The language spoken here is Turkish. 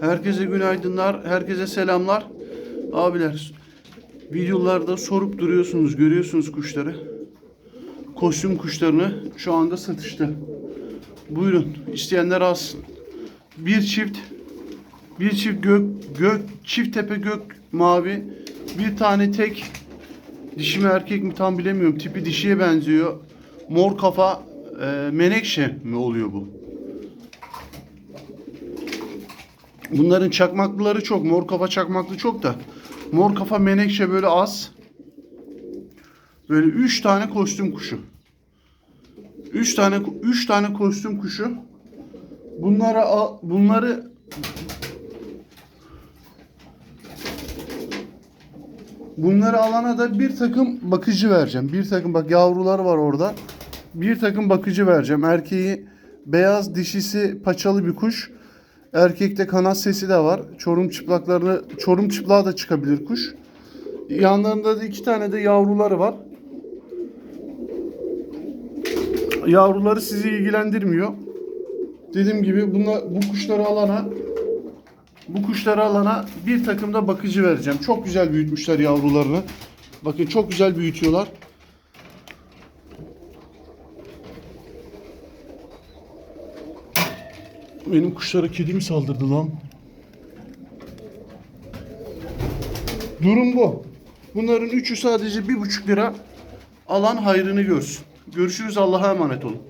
Herkese günaydınlar, herkese selamlar. Abiler, videolarda sorup duruyorsunuz, görüyorsunuz kuşları. Kostüm kuşlarını şu anda satışta. Buyurun, isteyenler alsın. Bir çift, bir çift gök, gök, çift tepe gök mavi, bir tane tek dişi mi erkek mi tam bilemiyorum. Tipi dişiye benziyor. Mor kafa, e, menekşe mi oluyor bu? Bunların çakmaklıları çok. Mor kafa çakmaklı çok da. Mor kafa menekşe böyle az. Böyle üç tane kostüm kuşu. Üç tane üç tane kostüm kuşu. Bunlara bunları Bunları alana da bir takım bakıcı vereceğim. Bir takım bak yavrular var orada. Bir takım bakıcı vereceğim. Erkeği beyaz, dişisi paçalı bir kuş. Erkekte kanat sesi de var. Çorum çıplaklarını, çorum çıplağı da çıkabilir kuş. Yanlarında da iki tane de yavruları var. Yavruları sizi ilgilendirmiyor. Dediğim gibi bunlar, bu kuşları alana bu kuşları alana bir takım da bakıcı vereceğim. Çok güzel büyütmüşler yavrularını. Bakın çok güzel büyütüyorlar. Benim kuşlara kedi mi saldırdı lan? Durum bu. Bunların üçü sadece bir buçuk lira. Alan hayrını görsün. Görüşürüz Allah'a emanet olun.